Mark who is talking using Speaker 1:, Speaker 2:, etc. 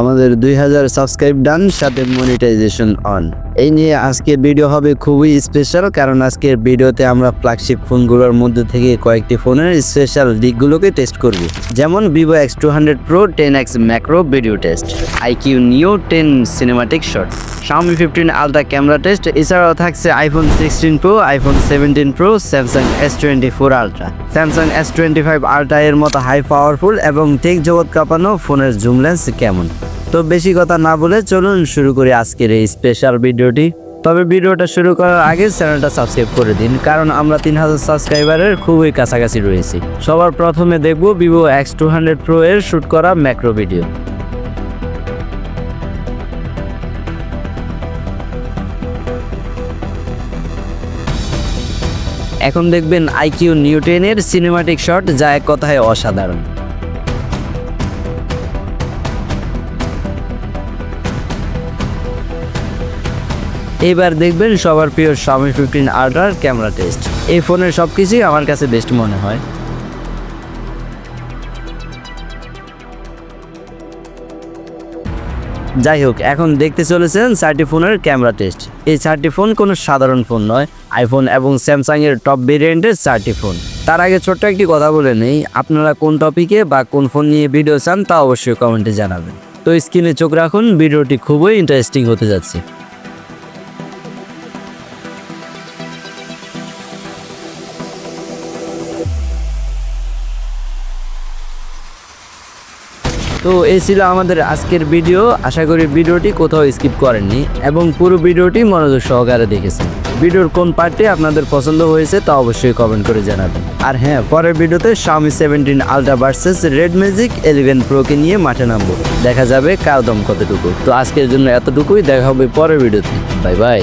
Speaker 1: আমাদের দুই হাজার সাবস্ক্রাইব ডান, সাথে মনিটাইজেশন অন এই নিয়ে আজকের ভিডিও হবে খুবই স্পেশাল কারণ আজকের ভিডিওতে আমরা ফ্ল্যাগশিপ ফোনগুলোর মধ্যে থেকে কয়েকটি ফোনের স্পেশাল দিকগুলোকে টেস্ট করব। যেমন Vivo X two hundred pro ten X macro video test iQOO Neo ten cinematic shot Xiaomi fifteen ultra camera test এছাড়াও থাকছে iPhone sixteen pro iPhone seventeen pro Samsung S twenty four ultra Samsung S twenty five ultra এর মতো high powerful এবং take জগৎ কাঁপানো ফোনের zoom lens কেমন? তো বেশি কথা না বলে চলুন শুরু করি আজকের এই স্পেশাল ভিডিওটি। তবে ভিডিওটা শুরু করার আগে চ্যানেলটা সাবস্ক্রাইব করে দিন, কারণ আমরা তিন হাজার সাবস্ক্রাইবারের খুবই কাছাকাছি রয়েছি। সবার প্রথমে দেখব Vivo X two hundred pro এর শ্যুট করা ম্যাক্রো ভিডিও এখন দেখবেন আইকিউ নিউটেনের সিনেমাটিক শট যা এক কথায় অসাধারণ। এবার দেখবেন সবার প্রিয় Xiaomi ফিফটিন আল্ট্রার ক্যামেরা টেস্ট এই ফোনের সব কিছুই আমার কাছে বেস্ট মনে হয়। যাই হোক, এখন দেখতে চলেছেন চারটি ফোনের ক্যামেরা টেস্ট এই চারটি ফোন কোনো সাধারণ ফোন নয় আইফোন এবং স্যামসাং এর টপ ভেরিয়েন্টের চারটি ফোন তার আগে ছোট্ট একটি কথা বলে নেই, আপনারা কোন টপিকে বা কোন ফোন নিয়ে ভিডিও চান তা অবশ্যই কমেন্টে জানাবেন। তো স্ক্রিনে চোখ রাখুন, ভিডিওটি খুবই ইন্টারেস্টিং হতে যাচ্ছে। তো এই ছিল আমাদের আজকের ভিডিও। আশা করি ভিডিওটি কোথাও স্কিপ করেননি এবং পুরো ভিডিওটি মনোযোগ সহকারে দেখেছেন। ভিডিওর কোন পার্টটি আপনাদের পছন্দ হয়েছে তা অবশ্যই কমেন্ট করে জানাবেন। আর হ্যাঁ পরের ভিডিওতে Xiaomi seventeen ultra versus red magic eleven প্রোকে নিয়ে মাঠে নামবো। দেখা যাবে কার দম কতটুকু। তো আজকের জন্য এতটুকুই। দেখা হবে পরের ভিডিওতে। Bye bye